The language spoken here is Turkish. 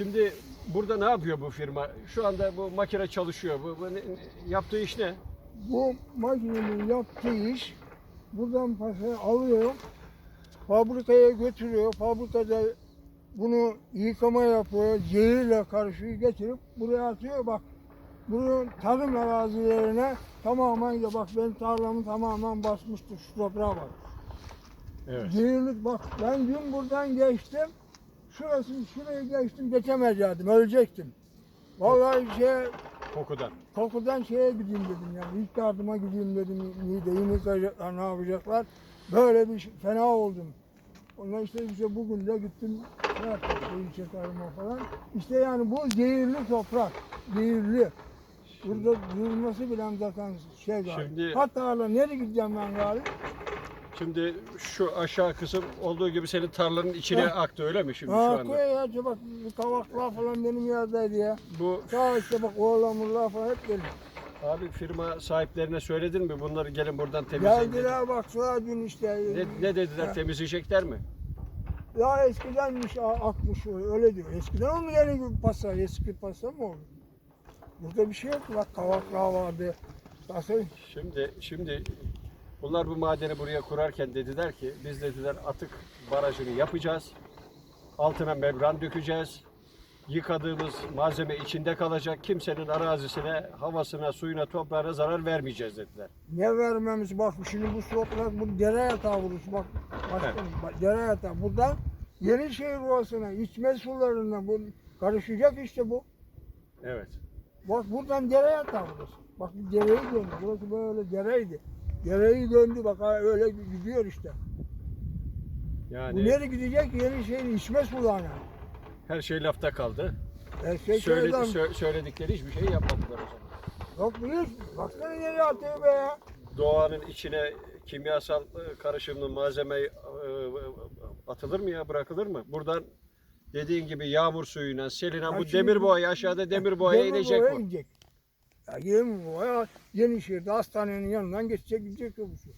Şimdi burada ne yapıyor bu firma? Şu anda bu makine çalışıyor. Bu, bu ne- yaptığı iş ne? Bu makinenin yaptığı iş buradan parçayı alıyor, fabrikaya götürüyor. Fabrikada bunu yıkama yapıyor, zehirle karışıyor, getirip buraya atıyor. Bak bunun tarım arazilerine tamamen de bak benim tarlamı tamamen basmıştı şu toprağa bak. Evet. Zehirlik bak ben dün buradan geçtim. Şurası şurayı geçtim geçemeyecektim ölecektim. Vallahi şey Kokudan. Kokudan şeye gideyim dedim yani ilk yardıma gideyim dedim mideyi yıkayacaklar ne yapacaklar. Böyle bir şey- fena oldum. Ondan işte, işte bugün de gittim şey yaptım, ilçe tarıma falan. İşte yani bu zehirli toprak, zehirli. Burada durması bile zaten şey var. Şimdi- Hatta nereye gideceğim ben galiba? Şimdi şu aşağı kısım olduğu gibi senin tarlanın içine Ha. aktı öyle mi şimdi şu Ha anda? koy ya işte bak bu kavaklar falan benim yerdeydi ya. Bu Sağ işte bak oğlamurlar falan hep geldi. abi firma sahiplerine söyledin mi? Bunları gelin buradan temizleyin. dedi. Geldiler baktılar dün işte. Ne, ne dediler? Temizleyecekler mi? Ya eskidenmiş a- akmış o, öyle diyor. Eskiden mi yeni bir pasa, eski pasa mı oldu? Burada bir şey yok. Bak kavaklar vardı. Nasıl? Şimdi şimdi bunlar bu madeni buraya kurarken dediler ki biz dediler atık barajını yapacağız. Altına membran dökeceğiz. Yıkadığımız malzeme içinde kalacak. Kimsenin arazisine, havasına, suyuna, toprağına zarar vermeyeceğiz dediler. Ne vermemiz bak şimdi bu toprak bu dere yatağı burası bak. Başkanım bak, dere yatağı. Buradan Yenişehir Ovası'na içme sularına bu karışacak işte bu. Evet. Bak buradan dere yatağı burası. Bak bir dereyi döndü. Burası böyle dereydi. Dereyi döndü bak ha, öyle gidiyor işte. Bu Yani nereye gidecek? Yenişehir'in içme sularına. her şey lafta kaldı. E şey şeyden- sö- söyledikleri hiçbir şey yapmadılar o zaman. Yok bu hiç. Baksana nereye atıyor be ya. Doğanın içine kimyasal e, karışımlı malzeme e, atılır mı ya bırakılır mı? Buradan dediğin gibi yağmur suyuyla selinen Ya bu şimdi demir boğaya aşağıda demir boğaya inecek Demirboğa'ya bu. inecek. Ya Demirboğa'ya Yenişehir'de hastanenin yanından geçecek gidecek su.